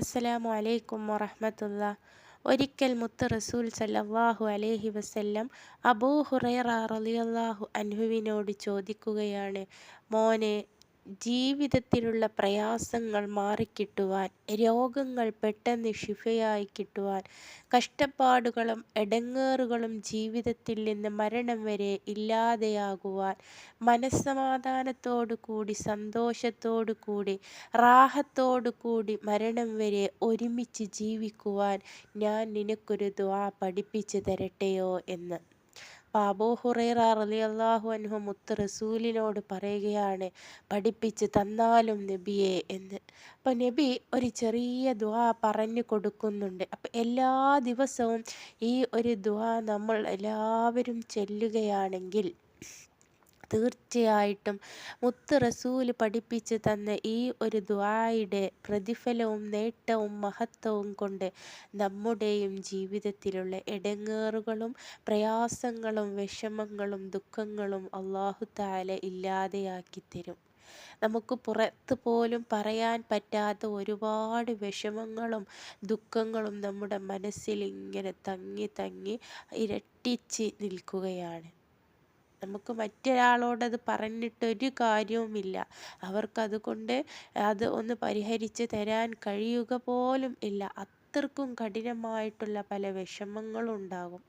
അസ്സലാമു അലൈക്കും വറഹമത്തുള്ള ഒരിക്കൽ മുത്ത് റസൂൽ സല്ലല്ലാഹു അലൈഹി വസല്ലം അബൂ ഹുറൈറ റളിയല്ലാഹു അൻഹുവിനോട് ചോദിക്കുകയാണ് മോനെ ജീവിതത്തിലുള്ള പ്രയാസങ്ങൾ മാറിക്കിട്ടുവാൻ രോഗങ്ങൾ പെട്ടെന്ന് ശിഫയായി കിട്ടുവാൻ കഷ്ടപ്പാടുകളും എടങ്ങേറുകളും ജീവിതത്തിൽ നിന്ന് മരണം വരെ ഇല്ലാതെയാകുവാൻ മനസ്സമാധാനത്തോടു കൂടി സന്തോഷത്തോടു കൂടി റാഹത്തോടു കൂടി മരണം വരെ ഒരുമിച്ച് ജീവിക്കുവാൻ ഞാൻ നിനക്കൊരു ദ്വാ പഠിപ്പിച്ചു തരട്ടെയോ എന്ന്. അബൂ ഹുറൈറ റളിയല്ലാഹു അൻഹു മുത്ത് റസൂലിനോട് പറയുകയാണ് പഠിപ്പിച്ച് തന്നാലും നബിയെ എന്ന്. അപ്പം നബി ഒരു ചെറിയ ദുആ പറഞ്ഞു കൊടുക്കുന്നുണ്ട്. അപ്പം എല്ലാ ദിവസവും ഈ ഒരു ദുആ നമ്മൾ എല്ലാവരും ചെല്ലുകയാണെങ്കിൽ തീർച്ചയായിട്ടും മുത്ത് റസൂൽ പഠിപ്പിച്ച് തന്ന ഈ ഒരു ദ്വായുടെ പ്രതിഫലവും നേട്ടവും മഹത്വവും കൊണ്ട് നമ്മുടെയും ജീവിതത്തിലുള്ള ഇടങ്ങേറുകളും പ്രയാസങ്ങളും വിഷമങ്ങളും ദുഃഖങ്ങളും അള്ളാഹു താല ഇല്ലാതെയാക്കി തരും. നമുക്ക് പുറത്ത് പോലും പറയാൻ പറ്റാത്ത ഒരുപാട് വിഷമങ്ങളും ദുഃഖങ്ങളും നമ്മുടെ മനസ്സിൽ ഇങ്ങനെ തങ്ങി തങ്ങി ഇരട്ടിച്ച് നിൽക്കുകയാണ്. നമുക്ക് മറ്റൊരാളോടത് പറഞ്ഞിട്ടൊരു കാര്യവുമില്ല. അവർക്കതുകൊണ്ട് അത് ഒന്ന് പരിഹരിച്ച് തരാൻ കഴിയുക പോലും ഇല്ല. അത്രക്കും കഠിനമായിട്ടുള്ള പല വിഷമങ്ങളും ഉണ്ടാകും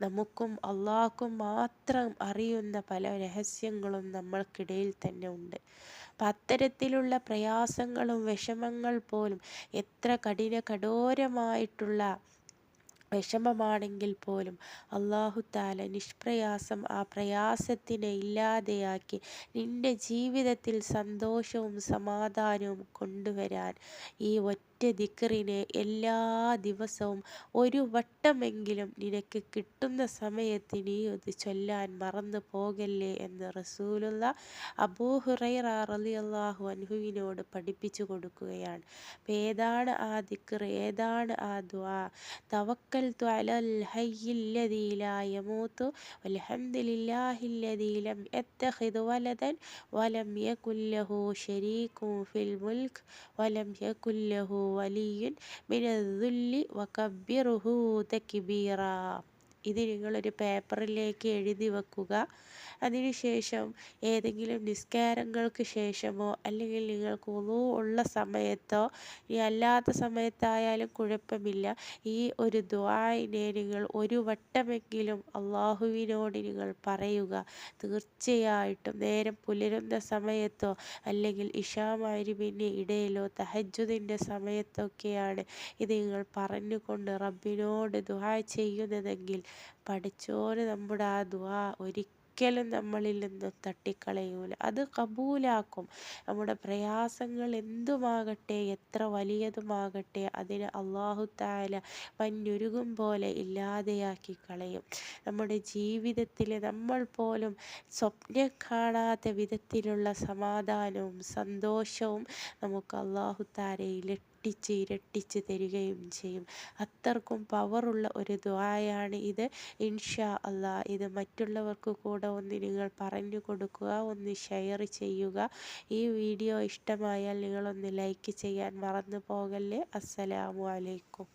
നമുക്കും അള്ളാഹ്ക്കും മാത്രം അറിയുന്ന പല രഹസ്യങ്ങളും നമ്മൾക്കിടയിൽ തന്നെ ഉണ്ട്. അപ്പം അത്തരത്തിലുള്ള പ്രയാസങ്ങളും വിഷമങ്ങൾ പോലും എത്ര കഠിന കഠോരമായിട്ടുള്ള വിഷമമാണെങ്കിൽ പോലും അള്ളാഹു താല നിഷ്പ്രയാസം ആ പ്രയാസത്തിനെ ഇല്ലാതെയാക്കി നിന്റെ ജീവിതത്തിൽ സന്തോഷവും സമാധാനവും കൊണ്ടുവരാൻ ഈ ഒറ്റ ദിക്കറിനെ എല്ലാ ദിവസവും ഒരു വട്ടമെങ്കിലും നിനക്ക് കിട്ടുന്ന സമയത്ത് നീ അത് ചൊല്ലാൻ മറന്നു പോകല്ലേ എന്ന് റസൂലുള്ള അബൂഹുറൈറ അലി അള്ളാഹു അൻഹുവിനോട് പഠിപ്പിച്ചു കൊടുക്കുകയാണ്. അപ്പം ഏതാണ് ആ ദിക്കർ ഏതാണ് ആ ദ്വാ തവക്കൽ അലൽ ഹയ്യില്ലദീ ലാ യമൂത്തു വൽഹംദുലില്ലാഹില്ലദീ ലം യത്തഖിദ് വലദൻ വലം യകുല്ലഹു ലഹു ഫിൽ മുൽക്ക് വലം യകുൽ ولي من الذل وكبره تكبيرا. ഇത് നിങ്ങളൊരു പേപ്പറിലേക്ക് എഴുതി വെക്കുക. അതിനുശേഷം ഏതെങ്കിലും നിസ്കാരങ്ങൾക്ക് ശേഷമോ അല്ലെങ്കിൽ നിങ്ങൾക്ക് ഉളു ഉള്ള സമയത്തോ ഇനി അല്ലാത്ത സമയത്തായാലും കുഴപ്പമില്ല. ഈ ഒരു ദ്വായിനെ നിങ്ങൾ ഒരു വട്ടമെങ്കിലും അള്ളാഹുവിനോട് നിങ്ങൾ പറയുക. തീർച്ചയായിട്ടും നേരം പുലരുന്ന സമയത്തോ അല്ലെങ്കിൽ ഇഷാമാരിവിന്റെ ഇടയിലോ തഹജുദിന്റെ സമയത്തൊക്കെയാണ് ഇത് നിങ്ങൾ പറഞ്ഞുകൊണ്ട് റബ്ബിനോട് ദുആ ചെയ്യുന്നതെങ്കിൽ പഠിച്ചോന് നമ്മുടെ ആ ദുആ ഒരിക്കലും നമ്മളിൽ നിന്നും തട്ടിക്കളയൂല. അത് കബൂലാക്കും. നമ്മുടെ പ്രയാസങ്ങൾ എന്തുമാകട്ടെ എത്ര വലിയതുമാകട്ടെ അതിന് അള്ളാഹു താല പന്നുരുകും പോലെ ഇല്ലാതെയാക്കി കളയും. നമ്മുടെ ജീവിതത്തിൽ നമ്മൾ പോലും സ്വപ്നം കാണാത്ത വിധത്തിലുള്ള സമാധാനവും സന്തോഷവും നമുക്ക് അള്ളാഹു താരയിൽ ഇരട്ടിച്ച് ഇരട്ടിച്ച് തരികയും ചെയ്യും. അത്രക്കും പവറുള്ള ഒരു ദ്വായാണ് ഇത്. ഇൻഷാ അള്ളാ ഇത് മറ്റുള്ളവർക്ക് കൂടെ ഒന്ന് നിങ്ങൾ പറഞ്ഞു കൊടുക്കുക ഒന്ന് ഷെയർ ചെയ്യുക. ഈ വീഡിയോ ഇഷ്ടമായാൽ നിങ്ങളൊന്ന് ലൈക്ക് ചെയ്യാൻ മറന്നു പോകല്ലേ അസ്സലാമു അലൈക്കും.